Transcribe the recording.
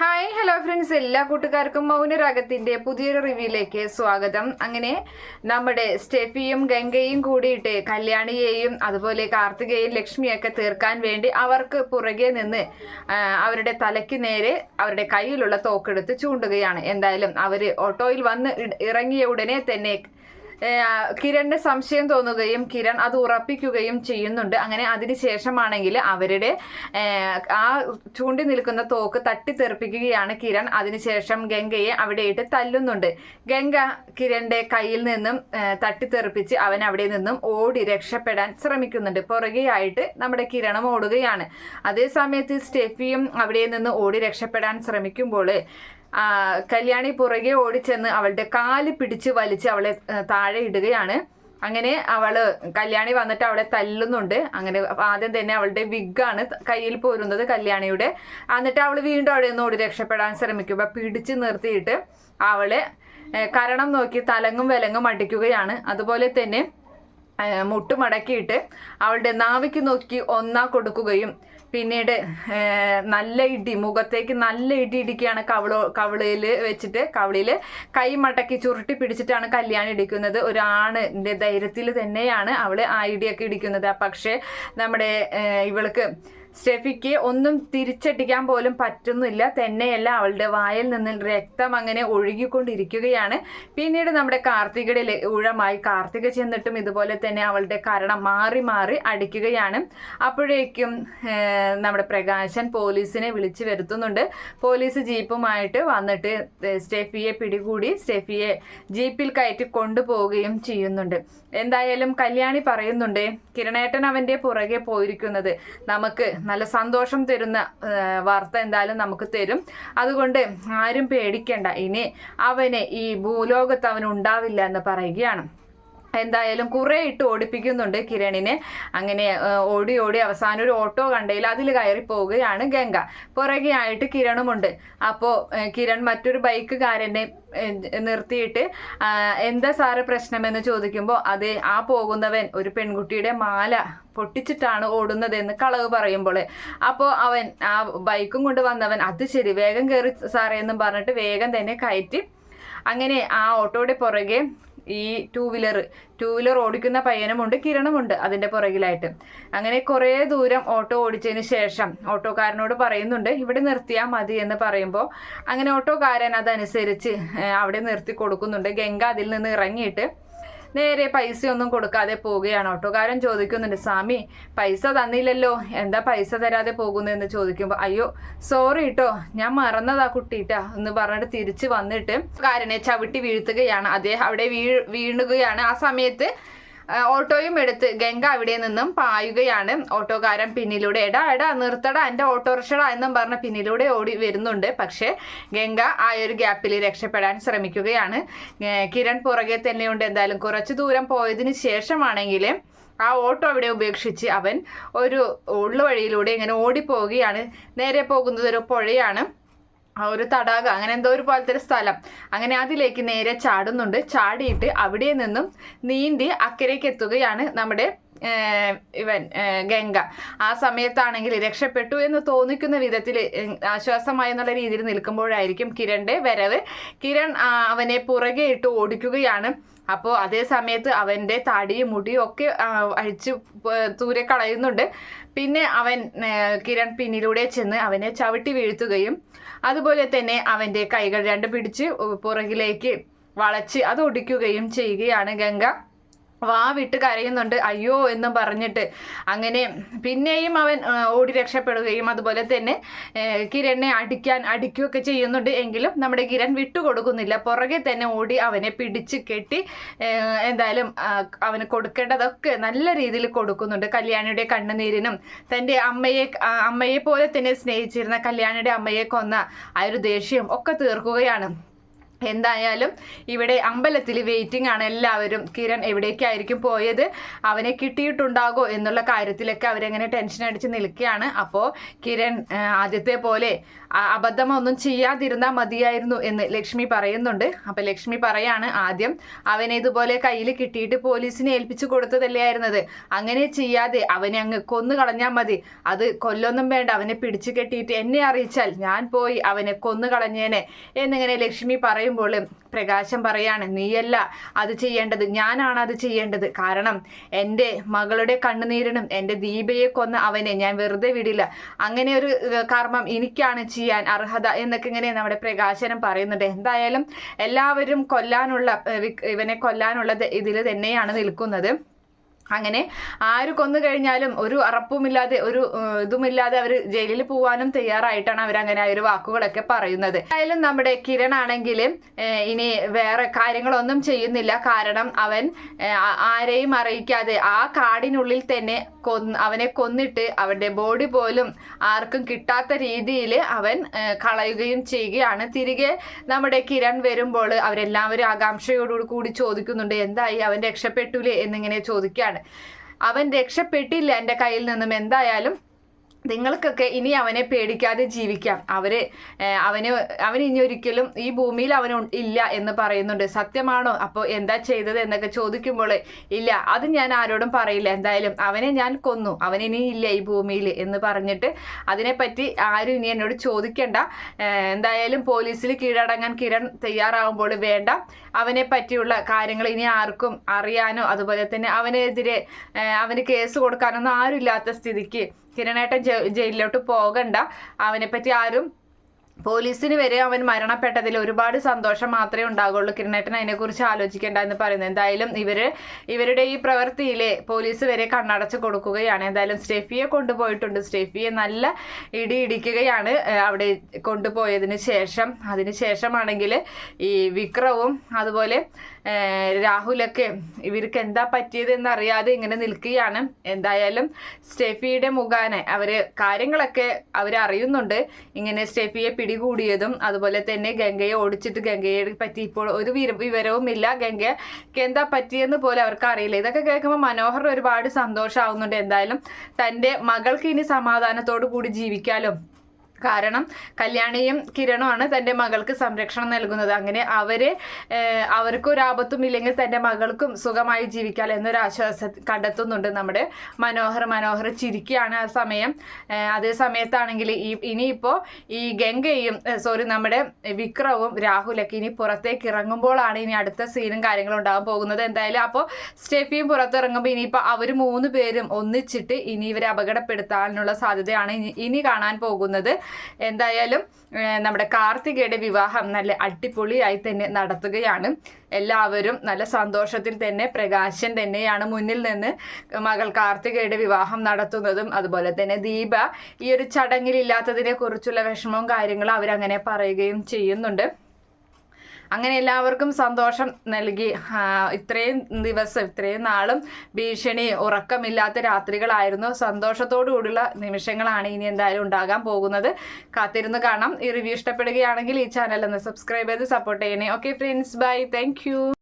Hi hello friends എല്ലാ കൂട്ടുകാർക്കും മൗനരാഗത്തിന്റെ പുതിയൊരു റിവ്യൂയിലേക്ക് സ്വാഗതം. അങ്ങനെ നമ്മുടെ സ്റ്റെഫിയും ഗംഗയും കൂടിയിട്ട് കല്യാണിയെയും അതുപോലെ കാർത്തികയും ലക്ഷ്മിയൊക്കെ തീർക്കാൻ വേണ്ടി അവർക്ക് പുറകെ നിന്ന് അവരുടെ തലയ്ക്ക് നേരെ അവരുടെ കയ്യിലുള്ള തോക്കെടുത്ത് ചൂണ്ടുകയാണ്. എന്തായാലും അവർ ഓട്ടോയിൽ വന്ന് ഇറങ്ങിയ ഉടനെ തന്നെ കിരണിന് സംശയം തോന്നുകയും കിരൺ അത് ഉറപ്പിക്കുകയും ചെയ്യുന്നുണ്ട്. അങ്ങനെ അതിനുശേഷമാണെങ്കിൽ അവരുടെ ആ ചൂണ്ടി നിൽക്കുന്ന തോക്ക് തട്ടിത്തെറിപ്പിക്കുകയാണ് കിരൺ. അതിനുശേഷം ഗംഗയെ അവിടെ ഇട്ട് തല്ലുന്നുണ്ട്. ഗംഗ കിരണിന്റെ കയ്യിൽ നിന്നും തട്ടി തട്ടിത്തെറിപ്പിച്ച് അവൻ അവിടെ നിന്നും ഓടി രക്ഷപ്പെടാൻ ശ്രമിക്കുന്നുണ്ട്. പുറകെയായിട്ട് നമ്മുടെ കിരണം ഓടുകയാണ്. അതേസമയത്ത് സ്റ്റെഫിയും അവിടെ നിന്ന് ഓടി രക്ഷപ്പെടാൻ ശ്രമിക്കുമ്പോൾ കല്യാണി പുറകെ ഓടിച്ചെന്ന് അവളുടെ കാൽ പിടിച്ച് വലിച്ച് അവളെ താഴെ ഇടുകയാണ്. അങ്ങനെ അവൾ കല്യാണി വന്നിട്ട് അവളെ തല്ലുന്നുണ്ട്. അങ്ങനെ ആദ്യം തന്നെ അവളുടെ വിഗാണ് കയ്യിൽ പോരുന്നത് കല്യാണിയുടെ. എന്നിട്ട് അവൾ വീണ്ടും അവിടെ നിന്ന് ഓടി രക്ഷപ്പെടാൻ ശ്രമിക്കുമ്പോൾ പിടിച്ചു നിർത്തിയിട്ട് അവളെ കരണം നോക്കി തലങ്ങും വിലങ്ങും അടിക്കുകയാണ്. അതുപോലെ തന്നെ മുട്ടുമടക്കിയിട്ട് അവളുടെ നാവിക്ക് നോക്കി ഒന്നാ കൊടുക്കുകയും പിന്നീട് നല്ല ഇടി മുഖത്തേക്ക് നല്ല ഇടി ഇടിക്കുകയാണ് കവളോ കവിളിൽ വെച്ചിട്ട് കവളിയിൽ കൈ മടക്കി ചുരുട്ടി പിടിച്ചിട്ടാണ് കല്യാണം ഇടിക്കുന്നത്. ഒരാണിന്റെ ധൈര്യത്തിൽ തന്നെയാണ് അവൾ ആ ഇടിയൊക്കെ ഇടിക്കുന്നത്. പക്ഷേ നമ്മുടെ ഇവൾക്ക് സ്റ്റെഫിക്ക് ഒന്നും തിരിച്ചടിക്കാൻ പോലും പറ്റുന്നില്ല. തന്നെയല്ല അവളുടെ വായിൽ നിന്ന് രക്തം അങ്ങനെ ഒഴുകിക്കൊണ്ടിരിക്കുകയാണ്. പിന്നീട് നമ്മുടെ കാർത്തികയുടെ ഊഴമായി കാർത്തിക ചെന്നിട്ടും ഇതുപോലെ തന്നെ അവളുടെ കരണം മാറി മാറി അടിക്കുകയാണ്. അപ്പോഴേക്കും നമ്മുടെ പ്രകാശൻ പോലീസിനെ വിളിച്ചു വരുത്തുന്നുണ്ട്. പോലീസ് ജീപ്പുമായിട്ട് വന്നിട്ട് സ്റ്റെഫിയെ പിടികൂടി സ്റ്റെഫിയെ ജീപ്പിൽ കയറ്റി കൊണ്ടുപോവുകയും ചെയ്യുന്നുണ്ട്. എന്തായാലും കല്യാണി പറയുന്നുണ്ട് കിരണേട്ടൻ അവന്റെ പുറകെ പോയിരിക്കുന്നത്. നമുക്ക് നല്ല സന്തോഷം തരുന്ന വാർത്ത എന്തായാലും നമുക്ക് തരും. അതുകൊണ്ട് ആരും പേടിക്കേണ്ട. ഇനി അവനെ ഈ ഭൂലോകത്ത് അവൻ ഉണ്ടാവില്ല എന്ന് പറയുകയാണ്. എന്തായാലും കുറെ ഇട്ട് ഓടിപ്പിക്കുന്നുണ്ട് കിരണിനെ. അങ്ങനെ ഓടി ഓടി അവസാനം ഒരു ഓട്ടോ കണ്ടതിൽ അതിൽ കയറി പോവുകയാണ് ഗംഗ. പുറകെയായിട്ട് കിരണുമുണ്ട്. അപ്പോൾ കിരൺ മറ്റൊരു ബൈക്കുകാരനെ നിർത്തിയിട്ട് എന്താ സാറ് പ്രശ്നമെന്ന് ചോദിക്കുമ്പോൾ അത് ആ പോകുന്നവൻ ഒരു പെൺകുട്ടിയുടെ മാല പൊട്ടിച്ചിട്ടാണ് ഓടുന്നതെന്ന് കളവ് പറയുമ്പോൾ അപ്പോൾ അവൻ ആ ബൈക്കും കൊണ്ട് വന്നവൻ അത് ശരി വേഗം കയറി സാറേ എന്നും പറഞ്ഞിട്ട് വേഗം തന്നെ കയറ്റി. അങ്ങനെ ആ ഓട്ടോയുടെ പുറകെ ഈ ടൂ വീലർ ടൂ വീലർ ഓടിക്കുന്ന പയ്യനുമുണ്ട് കിരണമുണ്ട് അതിന്റെ പുറകിലായിട്ട്. അങ്ങനെ കുറേ ദൂരം ഓട്ടോ ഓടിച്ചതിന് ശേഷം ഓട്ടോക്കാരനോട് പറയുന്നുണ്ട് ഇവിടെ നിർത്തിയാൽ മതി എന്ന് പറയുമ്പോൾ അങ്ങനെ ഓട്ടോക്കാരൻ അതനുസരിച്ച് അവിടെ നിർത്തി കൊടുക്കുന്നുണ്ട്. ഗംഗ അതിൽ നിന്ന് ഇറങ്ങിയിട്ട് നേരെ പൈസയൊന്നും കൊടുക്കാതെ പോവുകയാണ് ഓട്ടോക്കാരൻ ചോദിക്കുന്നുണ്ട് സ്വാമി പൈസ തന്നില്ലല്ലോ. എന്താ പൈസ തരാതെ പോകുന്നതെന്ന് ചോദിക്കുമ്പോൾ അയ്യോ സോറി കേട്ടോ ഞാൻ മറന്നതാ കുട്ടിട്ടാ. എന്ന് പറഞ്ഞിട്ട് തിരിച്ച് വന്നിട്ട് കാരനെ ചവിട്ടി വീഴ്ത്തുകയാണ്. അദ്ദേഹം അവിടെ വീ വീണുകയാണ് ആ സമയത്ത് ഓട്ടോയും എടുത്ത് ഗംഗ അവിടെ നിന്നും പായുകയാണ്. ഓട്ടോക്കാരൻ പിന്നിലൂടെ എടാ എടാ നിർത്തടാ എന്റെ ഓട്ടോറിക്ഷടാ എന്നും പറഞ്ഞ് പിന്നിലൂടെ ഓടി വരുന്നുണ്ട്. പക്ഷെ ഗംഗ ആ ഒരു ഗ്യാപ്പിൽ രക്ഷപ്പെടാൻ ശ്രമിക്കുകയാണ്. കിരൺ പുറകെ തന്നെയുണ്ട്. എന്തായാലും കുറച്ച് ദൂരം പോയതിന് ശേഷമാണെങ്കിൽ ആ ഓട്ടോ അവിടെ ഉപേക്ഷിച്ച് അവൻ ഒരു ഉള്ളുവഴിയിലൂടെ ഇങ്ങനെ ഓടിപ്പോവുകയാണ്. നേരെ പോകുന്നത് ഒരു പുഴയാണ്. ഒരു തടാകം അങ്ങനെ എന്തോ ഒരു പോലത്തെ ഒരു സ്ഥലം. അങ്ങനെ അതിലേക്ക് നേരെ ചാടുന്നുണ്ട്. ചാടിയിട്ട് അവിടെ നിന്നും നീന്തി അക്കരയ്ക്ക് എത്തുകയാണ് നമ്മുടെ ഇവൻ ഗംഗ. ആ സമയത്താണെങ്കിൽ രക്ഷപ്പെട്ടു എന്ന് തോന്നിക്കുന്ന വിധത്തിൽ ആശ്വാസമായി എന്നുള്ള രീതിയിൽ നിൽക്കുമ്പോഴായിരിക്കും കിരണിന്റെ വരവ്. കിരൺ അവനെ പുറകെ ഇട്ട് ഓടിക്കുകയാണ്. അപ്പോൾ അതേ സമയത്ത് അവന്റെ തടിയും മുടിയും ഒക്കെ അഴിച്ച് ദൂരെ കളയുന്നുണ്ട്. പിന്നെ അവൻ കിരൺ പിന്നിലൂടെ ചെന്ന് അവനെ ചവിട്ടി വീഴ്ത്തുകയും അതുപോലെ തന്നെ അവന്റെ കൈകൾ രണ്ട് പിടിച്ച് പുറകിലേക്ക് വളച്ച് അത് ഒടിക്കുകയും ചെയ്യുകയാണ് ഗംഗ. വാ വിട്ട് കരയുന്നുണ്ട്. അയ്യോ എന്നും പറഞ്ഞിട്ട് അങ്ങനെ പിന്നെയും അവൻ ഓടി രക്ഷപ്പെടുകയും അതുപോലെ തന്നെ കിരണിനെ അടിക്കാൻ അടിക്കുകയൊക്കെ ചെയ്യുന്നുണ്ട് എങ്കിലും നമ്മുടെ കിരൺ വിട്ടുകൊടുക്കുന്നില്ല. പുറകെ തന്നെ ഓടി അവനെ പിടിച്ച് കെട്ടി എന്തായാലും അവന് കൊടുക്കേണ്ടതൊക്കെ നല്ല രീതിയിൽ കൊടുക്കുന്നുണ്ട്. കല്യാണിയുടെ കണ്ണുനീരിനും തന്റെ അമ്മയെ അമ്മയെ പോലെ തന്നെ സ്നേഹിച്ചിരുന്ന കല്യാണിയുടെ അമ്മയെ കൊന്ന ആ ഒരു ദേഷ്യം ഒക്കെ തീർക്കുകയാണ്. എന്തായാലും ഇവിടെ അമ്പലത്തിൽ വെയിറ്റിംഗ് ആണ്. എല്ലാവരും കിരൺ എവിടേക്കായിരിക്കും പോയത്? അവനെ കിട്ടിയിട്ടുണ്ടാകോ എന്നുള്ള കാര്യത്തിലൊക്കെ അവരെങ്ങനെ ടെൻഷൻ അടിച്ച് നിൽക്കുകയാണ്. അപ്പോൾ കിരൺ ആദ്യത്തെ പോലെ അബദ്ധമൊന്നും ചെയ്യാതിരുന്നാൽ മതിയായിരുന്നു എന്ന് ലക്ഷ്മി പറയുന്നുണ്ട്. അപ്പം ലക്ഷ്മി പറയാണ് ആദ്യം അവനെ ഇതുപോലെ കയ്യിൽ കിട്ടിയിട്ട് പോലീസിനെ ഏൽപ്പിച്ചു കൊടുത്തതല്ലേ ആയിരുന്നത്? അങ്ങനെ ചെയ്യാതെ അവനെ അങ്ങ് കൊന്നു കളഞ്ഞാൽ മതി. അത് കൊല്ലൊന്നും വേണ്ട. അവനെ പിടിച്ചു കെട്ടിയിട്ട് എന്നെ അറിയിച്ചാൽ ഞാൻ പോയി അവനെ കൊന്നു കളഞ്ഞേനെ. എന്നിങ്ങനെ ലക്ഷ്മി പറയുമ്പോൾ പ്രകാശം പറയാണ് നീയല്ല അത് ചെയ്യേണ്ടത്. ഞാനാണ് അത് ചെയ്യേണ്ടത്. കാരണം എന്റെ മകളുടെ കണ്ണുനീരിനും എന്റെ ദീപയെ കൊന്ന അവനെ ഞാൻ വെറുതെ വിടില്ല. അങ്ങനെ ഒരു കർമ്മം എനിക്കാണ് ചെയ്യാൻ അർഹത എന്നൊക്കെ ഇങ്ങനെ നമ്മുടെ പ്രകാശനം പറയുന്നുണ്ട്. എന്തായാലും എല്ലാവരും കൊല്ലാനുള്ള ഇവനെ കൊല്ലാനുള്ള ഇതിൽ തന്നെയാണ് നിൽക്കുന്നത്. അങ്ങനെ ആര് കൊന്നു കഴിഞ്ഞാലും ഒരു അറപ്പുമില്ലാതെ ഒരു ഇതുമില്ലാതെ അവർ ജയിലിൽ പോവാനും തയ്യാറായിട്ടാണ് അവർ അങ്ങനെ ആ ഒരു വാക്കുകളൊക്കെ പറയുന്നത്. എന്തായാലും നമ്മുടെ കിരൺ ആണെങ്കിൽ ഇനി വേറെ കാര്യങ്ങളൊന്നും ചെയ്യുന്നില്ല. കാരണം അവൻ ആരെയും അറിയിക്കാതെ ആ കാടിനുള്ളിൽ തന്നെ അവനെ കൊന്നിട്ട് അവന്റെ ബോഡി പോലും ആർക്കും കിട്ടാത്ത രീതിയിൽ അവൻ കളയുകയും ചെയ്യുകയാണ്. തിരികെ നമ്മുടെ കിരൺ വരുമ്പോൾ അവരെല്ലാവരും ആകാംക്ഷയോടുകൂടി കൂടി ചോദിക്കുന്നുണ്ട് എന്തായി? അവൻ രക്ഷപ്പെട്ടൂലേ എന്നിങ്ങനെ ചോദിക്കുകയാണ് അവൻ രക്ഷപ്പെട്ടില്ല എന്റെ കയ്യിൽ നിന്നും. എന്തായാലും നിങ്ങൾക്കൊക്കെ ഇനി അവനെ പേടിക്കാതെ ജീവിക്കാം. അവർ അവന് അവൻ ഇനി ഒരിക്കലും ഈ ഭൂമിയിൽ അവൻ ഇല്ല എന്ന് പറയുന്നുണ്ട്. സത്യമാണോ? അപ്പോൾ എന്താ ചെയ്തത് എന്നൊക്കെ ചോദിക്കുമ്പോൾ ഇല്ല അത് ഞാൻ ആരോടും പറയില്ല. എന്തായാലും അവനെ ഞാൻ കൊന്നു. അവൻ ഇനി ഇല്ല ഈ ഭൂമിയിൽ എന്ന് പറഞ്ഞിട്ട് അതിനെപ്പറ്റി ആരും ഇനി എന്നോട് ചോദിക്കണ്ട. എന്തായാലും പോലീസിൽ കീഴടങ്ങാൻ കിരൺ തയ്യാറാവുമ്പോൾ വേണ്ട. അവനെ പറ്റിയുള്ള കാര്യങ്ങൾ ഇനി ആർക്കും അറിയാനോ? അതുപോലെ തന്നെ അവനെതിരെ അവന് കേസ് കൊടുക്കാനൊന്നും ആരും ഇല്ലാത്ത സ്ഥിതിക്ക് കിരണേട്ടൻ ജയിലിലോട്ട് പോകണ്ട. അവനെ പറ്റി ആരും പോലീസിന് വരെ അവൻ മരണപ്പെട്ടതിൽ ഒരുപാട് സന്തോഷം മാത്രമേ ഉണ്ടാകുള്ളൂ. കിരണേട്ടൻ അതിനെക്കുറിച്ച് ആലോചിക്കേണ്ട എന്ന് പറയുന്നത് എന്തായാലും ഇവർ ഇവരുടെ ഈ പ്രവൃത്തിയിലെ പോലീസ് വരെ കണ്ണടച്ച് കൊടുക്കുകയാണ്. എന്തായാലും സ്റ്റെഫിയെ കൊണ്ടുപോയിട്ടുണ്ട്. സ്റ്റെഫിയെ നല്ല ഇടി ഇടിക്കുകയാണ് അവിടെ കൊണ്ടുപോയതിന് ശേഷം. അതിന് ശേഷമാണെങ്കിൽ ഈ വിക്രവും അതുപോലെ രാഹുലൊക്കെ ഇവർക്ക് എന്താ പറ്റിയത് എന്നറിയാതെ ഇങ്ങനെ നിൽക്കുകയാണ്. എന്തായാലും സ്റ്റെഫിയുടെ മുഖാന അവർ കാര്യങ്ങളൊക്കെ അവർ അറിയുന്നുണ്ട് ഇങ്ങനെ സ്റ്റെഫിയെ പിടികൂടിയതും അതുപോലെ തന്നെ ഗംഗയെ ഓടിച്ചിട്ട് ഗംഗയെ പറ്റി ഇപ്പോൾ ഒരു വിര- വിവരവും ഇല്ല ഗംഗയ്ക്ക് എന്താ പറ്റിയെന്ന് പോലും അവർക്ക് അറിയില്ല ഇതൊക്കെ കേൾക്കുമ്പോൾ മനോഹർ ഒരുപാട് സന്തോഷമാവുന്നുണ്ട് എന്തായാലും തന്റെ മകൾക്ക് ഇനി സമാധാനത്തോടു കൂടി ജീവിക്കാലോ? കാരണം കല്യാണിയും കിരണുമാണ് തന്റെ മകൾക്ക് സംരക്ഷണം നൽകുന്നത്. അങ്ങനെ അവരെ അവർക്കൊരാപത്തും ഇല്ലെങ്കിൽ തന്റെ മകൾക്കും സുഖമായി ജീവിക്കാം എന്നൊരു ആശ്വാസം കണ്ടെത്തുന്നുണ്ട് നമ്മുടെ മനോഹർ. മനോഹർ ചിരിക്കുകയാണ് ആ സമയം. അതേ സമയത്താണെങ്കിൽ ഈ ഇനിയിപ്പോൾ ഈ ഗംഗയും സോറി നമ്മുടെ വിക്രവും രാഹുലൊക്കെ ഇനി പുറത്തേക്ക് ഇറങ്ങുമ്പോഴാണ് ഇനി അടുത്ത സീനും കാര്യങ്ങളും ഉണ്ടാകാൻ പോകുന്നത്. എന്തായാലും അപ്പോൾ സ്റ്റെഫിയും പുറത്തിറങ്ങുമ്പോൾ ഇനിയിപ്പോൾ അവർ മൂന്ന് പേരും ഒന്നിച്ചിട്ട് ഇനി ഇവരെ അപകടപ്പെടുത്താനുള്ള സാധ്യതയാണ് ഇനി കാണാൻ പോകുന്നത്. എന്തായാലും നമ്മുടെ കാർത്തികയുടെ വിവാഹം നല്ല അടിപൊളിയായി തന്നെ നടത്തുകയാണ്. എല്ലാവരും നല്ല സന്തോഷത്തിൽ തന്നെ പ്രകാശൻ തന്നെയാണ് മുന്നിൽ നിന്ന് മകൾ കാർത്തികയുടെ വിവാഹം നടത്തുന്നതും. അതുപോലെ തന്നെ ദീപ ഈ ഒരു ചടങ്ങിലില്ലാത്തതിനെ കുറിച്ചുള്ള വിഷമവും കാര്യങ്ങളും അവരങ്ങനെ പറയുകയും ചെയ്യുന്നുണ്ട്. അങ്ങനെ എല്ലാവർക്കും സന്തോഷം നൽകി. ഇത്രയും ദിവസം ഇത്രയും നാളും ഭീഷണി ഉറക്കമില്ലാത്ത രാത്രികളായിരുന്നു. സന്തോഷത്തോടു കൂടിയുള്ള നിമിഷങ്ങളാണ് ഇനി എന്തായാലും ഉണ്ടാകാൻ പോകുന്നത്. കാത്തിരുന്ന് കാണാം. ഈ റിവ്യൂ ഇഷ്ടപ്പെടുകയാണെങ്കിൽ ഈ ചാനൽ ഒന്ന് സബ്സ്ക്രൈബ് ചെയ്ത് സപ്പോർട്ട് ചെയ്യണേ. Okay friends bye thank